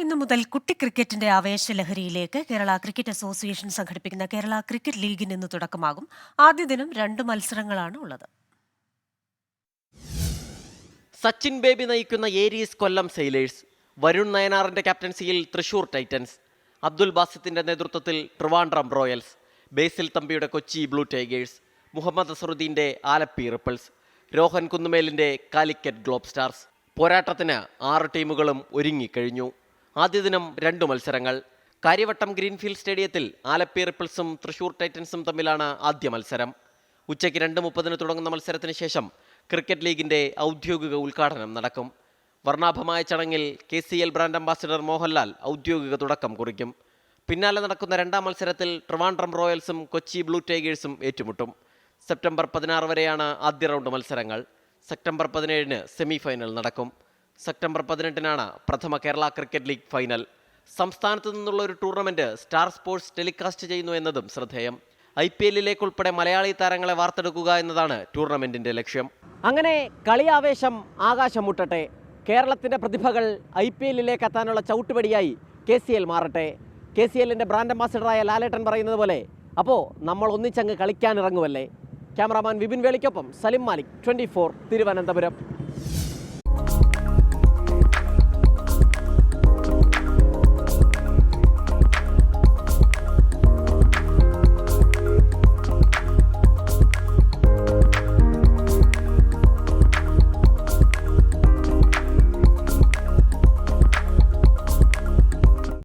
ഇന്നു മുതൽ കുട്ടി ക്രിക്കറ്റിന്റെ ആവേശലഹരിയിലേക്ക് കേരള ക്രിക്കറ്റ് അസോസിയേഷൻ സംഘടിപ്പിക്കുന്ന കേരള ക്രിക്കറ്റ് ലീഗിന് ഇന്ന് തുടക്കമാകും. ആദ്യ ദിനം രണ്ട് മത്സരങ്ങളാണ് ഉള്ളത്. സച്ചിൻ ബേബി നയിക്കുന്ന ഏരീസ് കൊല്ലം സെയിലേഴ്സ് വരുൺ നയനാറിന്റെ ക്യാപ്റ്റൻസിയിൽ തൃശൂർ ടൈറ്റൻസ് അബ്ദുൽ ബാസിത്തിന്റെ നേതൃത്വത്തിൽ ട്രിവാൻഡ്രം റോയൽസ് ബേസിൽ തമ്പിയുടെ കൊച്ചി ബ്ലൂ ടൈഗേഴ്സ് മുഹമ്മദ് അസറുദ്ദീന്റെ ആലപ്പി റിപ്പിൾസ് രോഹൻ കുന്നുമേലിന്റെ കാലിക്കറ്റ് ഗ്ലോബ് സ്റ്റാർസ്. പോരാട്ടത്തിന് ആറ് ടീമുകളും ഒരുങ്ങിക്കഴിഞ്ഞു. ആദ്യ ദിനം രണ്ട് മത്സരങ്ങൾ. കാര്യവട്ടം ഗ്രീൻഫീൽഡ് സ്റ്റേഡിയത്തിൽ ആലപ്പി റിപ്പിൾസും തൃശൂർ ടൈറ്റൻസും തമ്മിലാണ് ആദ്യ മത്സരം. ഉച്ചയ്ക്ക് രണ്ട് മുപ്പതിന് തുടങ്ങുന്ന മത്സരത്തിന് ശേഷം ക്രിക്കറ്റ് ലീഗിന്റെ ഔദ്യോഗിക ഉദ്ഘാടനം നടക്കും. വർണാഭമായ ചടങ്ങിൽ K C L brand ambassador Mohanlal ഔദ്യോഗിക തുടക്കം കുറിക്കും. പിന്നാലെ നടക്കുന്ന രണ്ടാം മത്സരത്തിൽ ട്രിവാൻഡ്രം റോയൽസും കൊച്ചി ബ്ലൂ ടൈഗേഴ്സും ഏറ്റുമുട്ടും. സെപ്റ്റംബർ പതിനാറ് വരെയാണ് ആദ്യ റൗണ്ട് മത്സരങ്ങൾ. സെപ്റ്റംബർ പതിനേഴിന് സെമിഫൈനൽ നടക്കും. സെപ്റ്റംബർ പതിനെട്ടിനാണ് പ്രഥമ കേരള ക്രിക്കറ്റ് ലീഗ് ഫൈനൽ. സംസ്ഥാനത്ത് നിന്നുള്ള ഒരു ടൂർണമെന്റ് സ്റ്റാർ സ്പോർട്സ് ടെലികാസ്റ്റ് ചെയ്യുന്നു എന്നതും ശ്രദ്ധേയം. ഐ പി എല്ലിലേക്കുൾപ്പെടെ മലയാളി താരങ്ങളെ വാർത്തെടുക്കുക എന്നതാണ് ടൂർണമെന്റിന്റെ ലക്ഷ്യം. അങ്ങനെ കളിയാവേശം ആകാശം മുട്ടട്ടെ കേരളത്തിന്റെ പ്രതിഭകൾ ഐ പി എല്ലിലേക്ക് എത്താനുള്ള ചവിട്ടുപടിയായി കെ സി എൽ മാറട്ടെ. കെ സി എല്ലിന്റെ ബ്രാൻഡ് അംബാസിഡറായ ലാലേട്ടൻ പറയുന്നത് പോലെ അപ്പോൾ നമ്മൾ ഒന്നിച്ചങ്ങ് കളിക്കാൻ ഇറങ്ങുമല്ലേ ക്യാമറാമാൻ വിപിൻ വേളിക്കൊപ്പം സലിം മാലിക് ട്വന്റി തിരുവനന്തപുരം.